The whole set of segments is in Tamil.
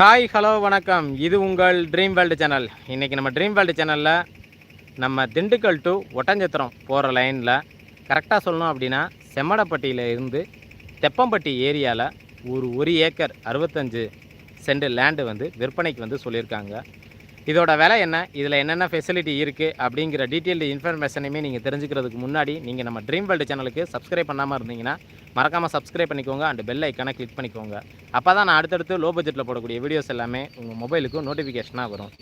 ஹாய் ஹலோ வணக்கம். இது உங்கள் ட்ரீம் வேர்ல்டு சேனல் இன்றைக்கி நம்ம ட்ரீம் வேர்ல்டு சேனலில் நம்ம திண்டுக்கல் டு ஒட்டஞ்சத்திரம் போகிற லைனில் கரெக்டாக சொல்லணும் அப்படின்னா செம்மடப்பட்டியில் இருந்து தெப்பம்பட்டி ஏரியாவில் ஒரு ஒரு ஏக்கர் அறுபத்தஞ்சு சென்ட் லேண்டு வந்து விற்பனைக்கு வந்து சொல்லியிருக்காங்க. இதோட விலை என்ன? இதில் என்னென்ன ஃபெசிலிட்டி இருக்குது அப்படிங்கிற டீட்டெயில்டு இன்ஃபர்மேஷனையுமே நீங்கள் தெரிஞ்சுக்கிறதுக்கு முன்னாடி நீங்கள் நம்ம ட்ரீம் வேர்ல்டு சேனலுக்கு சப்ஸ்கிரைப் பண்ணாமல் இருந்தீங்கன்னா மறக்காமல் சப்ஸ்கிரைப் பண்ணிக்கோங்க அண்ட் பெல் ஐக்கானை கிளிக் பண்ணிக்கோங்க. அப்போ தான் நான் அடுத்தடுத்து லோ பட்ஜெட்டில் போடக்கூடிய வீடியோஸ் எல்லாமே உங்கள் மொபைலுக்கு நோட்டிஃபிகேஷனாக வரும்.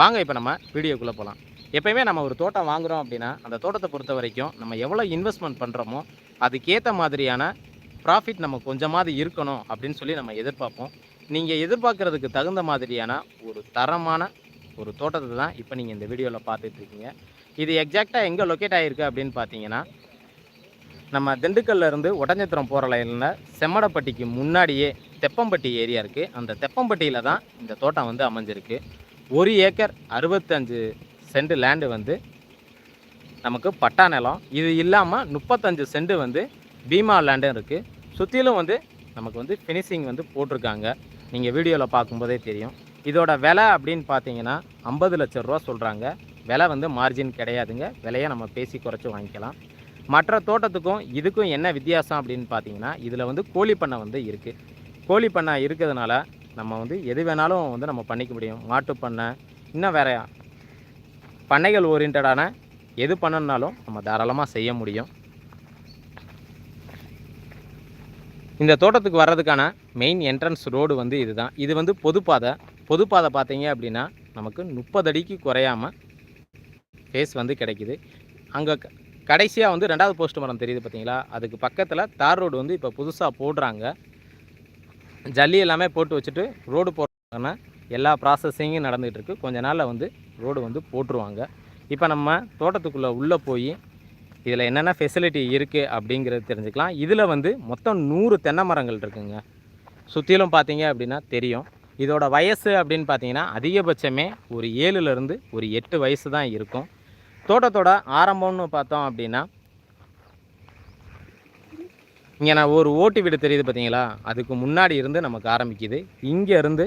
வாங்க இப்போ நம்ம வீடியோக்குள்ளே போகலாம் எப்பயுமே நம்ம ஒரு தோட்டம் வாங்குகிறோம் அப்படின்னா அந்த தோட்டத்தை பொறுத்த வரைக்கும் நம்ம எவ்வளோ இன்வெஸ்ட்மெண்ட் பண்ணுறோமோ அதுக்கேற்ற மாதிரியான ப்ராஃபிட் நம்ம கொஞ்சமாவது இருக்கணும் அப்படின்னு சொல்லி நம்ம எதிர்பார்ப்போம். நீங்கள் எதிர்பார்க்குறதுக்கு தகுந்த மாதிரியான ஒரு தரமான ஒரு தோட்டத்தை தான் இப்போ நீங்கள் இந்த வீடியோவில் பார்த்துட்ருக்கீங்க. இது எக்ஸாக்டாக எங்கே லொக்கேட் ஆகிருக்கு அப்படின்னு பார்த்தீங்கன்னா நம்ம திண்டுக்கல்லேருந்து உடஞ்சத்திரம் போகிற லைனில் செம்மடப்பட்டிக்கு முன்னாடியே தெப்பம்பட்டி ஏரியா இருக்குது அந்த தெப்பம்பட்டியில் தான் இந்த தோட்டம் வந்து அமைஞ்சிருக்கு. ஒரு ஏக்கர் அறுபத்தஞ்சு சென்ட் லேண்டு வந்து நமக்கு பட்டா நிலம். இது இல்லாமல் முப்பத்தஞ்சு சென்ட் வந்து பீமா லேண்டும் இருக்குது சுற்றிலும் வந்து நமக்கு வந்து ஃபினிஷிங் வந்து போட்டிருக்காங்க. நீங்கள் வீடியோவில் பார்க்கும்போதே தெரியும். இதோட விலை அப்படின்னு பார்த்தீங்கன்னா ஐம்பது லட்ச ரூபா சொல்கிறாங்க விலை வந்து மார்ஜின் கிடையாதுங்க. விலையை நம்ம பேசி குறைச்சி வாங்கிக்கலாம். மற்ற தோட்டத்துக்கும் இதுக்கும் என்ன வித்தியாசம் அப்படின்னு பார்த்தீங்கன்னா இதில் வந்து கோழி பண்ணை வந்து இருக்குது கோழி பண்ணை இருக்கிறதுனால நம்ம வந்து எது வேணாலும் வந்து நம்ம பண்ணிக்க முடியும். மாட்டு பண்ணை இன்னும் வேற பண்ணைகள் ஓரியன்டான எது பண்ணணுனாலும் நம்ம தாராளமாக செய்ய முடியும். இந்த தோட்டத்துக்கு வர்றதுக்கான மெயின் என்ட்ரன்ஸ் ரோடு வந்து இதுதான். இது வந்து பொதுப்பாதை. பொதுப்பாதை பார்த்தீங்க அப்படின்னா நமக்கு முப்பது அடிக்கு குறையாம ஃபேஸ் வந்து கிடைக்குது. அங்கே கடைசியாக வந்து ரெண்டாவது போஸ்ட் மரம் தெரியுது பார்த்தீங்களா? அதுக்கு பக்கத்தில் தார் ரோடு வந்து இப்போ புதுசாக போடுறாங்க. ஜல்லி எல்லாமே போட்டு வச்சுட்டு ரோடு போடுறாங்கன்னா எல்லா ப்ராசஸிங்கும் நடந்துகிட்டு இருக்குது கொஞ்ச நாளில் வந்து ரோடு வந்து போட்டுருவாங்க. இப்போ நம்ம தோட்டத்துக்குள்ளே உள்ளே போய் இதில் என்னென்ன ஃபெசிலிட்டி இருக்குது அப்படிங்கிறது தெரிஞ்சுக்கலாம். இதில் வந்து மொத்தம் நூறு தென்னை மரங்கள் இருக்குங்க. சுற்றிலும் பார்த்தீங்க அப்படின்னா தெரியும். இதோட வயசு அப்படின்னு பார்த்தீங்கன்னா அதிகபட்சமே ஒரு ஏழுலேருந்து ஒரு எட்டு வயசு தான் இருக்கும். தோட்டத்தோட ஆரம்பம்னு பார்த்தோம் அப்படின்னா இங்கே நான் ஒரு ஓட்டு வீடு தெரியுது பார்த்தீங்களா? அதுக்கு முன்னாடி இருந்து நமக்கு ஆரம்பிக்குது. இங்கே இருந்து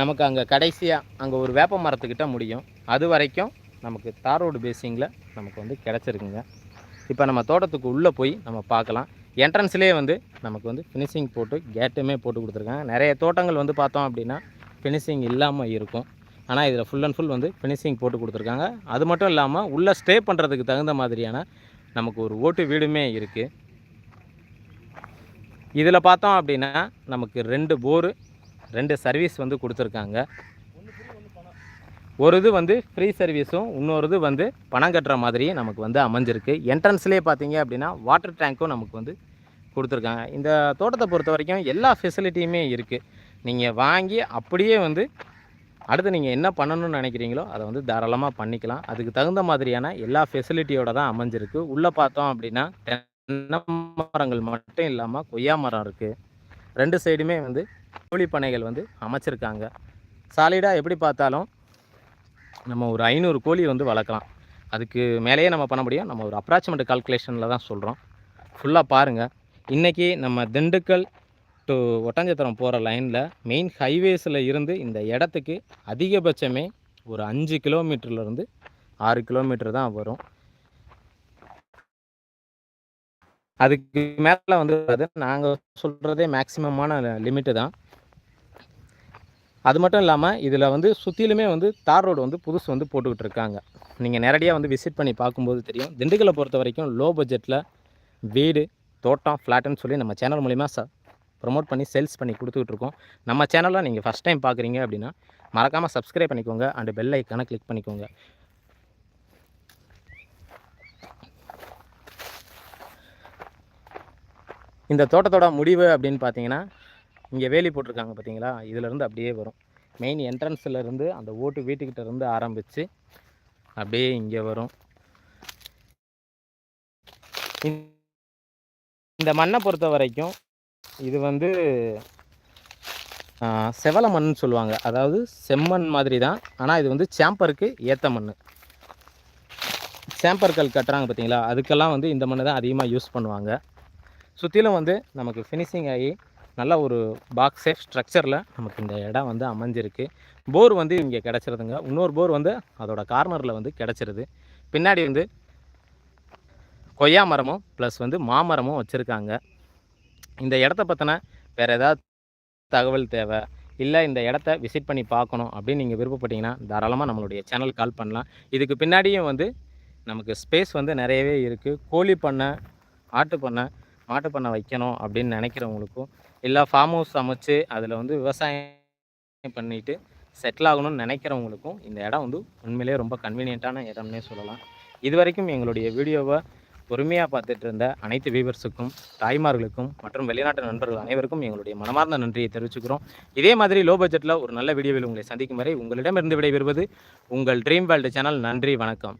நமக்கு அங்கே கடைசியாக அங்கே ஒரு வேப்ப மரத்துக்கிட்ட முடியும். அது வரைக்கும் நமக்கு தார் ரோடு பேசிங்கில் நமக்கு வந்து கிடச்சிருக்குங்க. இப்போ நம்ம தோட்டத்துக்கு உள்ளே போய் நம்ம பார்க்கலாம். என்ட்ரன்ஸ்லேயே வந்து நமக்கு வந்து ஃபினிஷிங் போட்டு கேட்டுமே போட்டு கொடுத்துருக்காங்க. நிறைய தோட்டங்கள் வந்து பார்த்தோம் அப்படின்னா ஃபினிஷிங் இல்லாமல் இருக்கும். ஆனால் இதில் ஃபுல் அண்ட் ஃபுல் வந்து ஃபினிஷிங் போட்டு கொடுத்துருக்காங்க. அது மட்டும் இல்லாமல் உள்ளே ஸ்டே பண்ணுறதுக்கு தகுந்த மாதிரியான நமக்கு ஒரு ஓட்டு வீடுமே இருக்குது இதில் பார்த்தோம் அப்படின்னா நமக்கு ரெண்டு போரு ரெண்டு சர்வீஸ் வந்து கொடுத்துருக்காங்க. ஒரு இது வந்து ஃப்ரீ சர்வீஸும் இன்னொரு இது வந்து பணம் கட்டுற மாதிரியும் நமக்கு வந்து அமைஞ்சிருக்கு. என்ட்ரன்ஸ்லேயே பார்த்தீங்க அப்படின்னா வாட்டர் டேங்க்கும் நமக்கு வந்து கொடுத்துருக்காங்க. இந்த தோட்டத்தை பொறுத்த வரைக்கும் எல்லா ஃபெசிலிட்டியுமே இருக்குது நீங்கள் வாங்கி அப்படியே வந்து அடுத்து நீங்கள் என்ன பண்ணணும்னு நினைக்கிறீங்களோ அதை வந்து தாராளமாக பண்ணிக்கலாம். அதுக்கு தகுந்த மாதிரியான எல்லா ஃபெசிலிட்டியோட தான் அமைஞ்சிருக்கு. உள்ளே பார்த்தோம் அப்படின்னா தென்னை மரங்கள் மட்டும் இல்லாமல் கொய்யா மரம் இருக்குது ரெண்டு சைடுமே வந்து கோழி பண்ணைகள் வந்து அமைச்சிருக்காங்க. சாலிடாக எப்படி பார்த்தாலும் நம்ம ஒரு ஐநூறு கோழி வந்து வளர்க்கலாம். அதுக்கு மேலேயே நம்ம பண்ண முடியும். நம்ம ஒரு அப்ராச்மெண்ட் கால்குலேஷனில் தான் சொல்கிறோம் ஃபுல்லாக பாருங்கள் இன்றைக்கி நம்ம திண்டுக்கல் டு ஒட்டஞ்சத்திரம் போகிற லைனில் மெயின் ஹைவேஸில் இருந்து இந்த இடத்துக்கு அதிகபட்சமே ஒரு அஞ்சு கிலோமீட்டர்லேருந்து ஆறு கிலோமீட்டர் தான் வரும். அதுக்கு மேலே வந்து அது நாங்கள் சொல்கிறதே மேக்சிமமான லிமிட்டு தான். அது மட்டும் இல்லாமல் இதில் வந்து சுற்றிலுமே வந்து தார் ரோடு வந்து புதுசு வந்து போட்டுக்கிட்டு இருக்காங்க. நீங்கள் நேரடியாக வந்து விசிட் பண்ணி பார்க்கும்போது தெரியும். திண்டுக்கலை பொறுத்த வரைக்கும் லோ பட்ஜெட்டில் வீடு தோட்டம் ஃப்ளாட்டுன்னு சொல்லி நம்ம சேனல் மூலிமா ச ப்ரொமோட் பண்ணி சேல்ஸ் பண்ணி கொடுத்துட்ருக்கோம் நம்ம சேனலில் நீங்கள் ஃபஸ்ட் டைம் பார்க்குறீங்க அப்படின்னா மறக்காமல் சப்ஸ்கிரைப் பண்ணிக்கோங்க அண்டு பெல் ஐக்கானை கிளிக் பண்ணிக்கோங்க. இந்த தோட்டத்தோட முடிவு அப்படின்னு பார்த்தீங்கன்னா இங்கே வேலி போட்டிருக்காங்க பார்த்தீங்களா இதிலேருந்து அப்படியே வரும். மெயின் என்ட்ரன்ஸில் இருந்து அந்த ஓட்டு வீட்டுக்கிட்ட இருந்து ஆரம்பித்து அப்படியே இங்கே வரும். இந்த- மண்ணை பொறுத்த வரைக்கும் இது வந்து செவல மண்ணுன்னு சொல்லுவாங்க. அதாவது செம்மண் மாதிரி தான் ஆனால் இது வந்து சாம்பருக்கு ஏற்ற மண் சாம்பர்கள் கட்டுறாங்க பார்த்தீங்களா அதுக்கெல்லாம் வந்து இந்த மண்ணை தான் அதிகமாக யூஸ் பண்ணுவாங்க. சுற்றிலும் வந்து நமக்கு ஃபினிஷிங் ஆகி நல்ல ஒரு பாக்ஸ் சேஃப் ஸ்ட்ரக்சரில் நமக்கு இந்த இடம் வந்து அமைஞ்சிருக்கு. போர் வந்து இங்கே கிடச்சிருதுங்க. இன்னொரு போர் வந்து அதோட கார்னரில் வந்து கிடச்சிருது. பின்னாடி வந்து கொய்யா மரமும் ப்ளஸ் வந்து மாமரமும் வச்சுருக்காங்க. இந்த இடத்த பற்றின வேறு ஏதாவது தகவல் தேவை? இல்லை இந்த இடத்த விசிட் பண்ணி பார்க்கணும் அப்படின்னு நீங்கள் விருப்பப்பட்டீங்கன்னா தாராளமாக நம்மளுடைய சேனல் கால் பண்ணலாம். இதுக்கு பின்னாடியும் வந்து நமக்கு ஸ்பேஸ் வந்து நிறையவே இருக்குது கோழி பண்ணை ஆட்டு பண்ணை மாட்டு பண்ணை வைக்கணும் அப்படின்னு நினைக்கிறவங்களுக்கும் இல்லை ஃபார்ம் ஹவுஸ் அமைச்சு அதில் வந்து விவசாயம் பண்ணிவிட்டு செட்டில் ஆகணும்னு நினைக்கிறவங்களுக்கும் இந்த இடம் வந்து உண்மையிலேயே ரொம்ப கன்வீனியண்ட்டான இடம்னே சொல்லலாம். இது வரைக்கும் எங்களுடைய வீடியோவை பொறுமையாக பார்த்துட்டு இருந்த அனைத்து வீவர்ஸுக்கும் தாய்மார்களுக்கும் மற்றும் வெளிநாட்டு நண்பர்கள் அனைவருக்கும் எங்களுடைய மனமார்ந்த நன்றியை தெரிவிச்சுக்கிறோம். இதே மாதிரி லோ பட்ஜெட்டில் ஒரு நல்ல வீடியோவில் உங்களை சந்திக்கும் வரை உங்களிடமிருந்து விடைபெறுவது உங்கள் ட்ரீம் வேர்ல்டு சேனல் நன்றி வணக்கம்.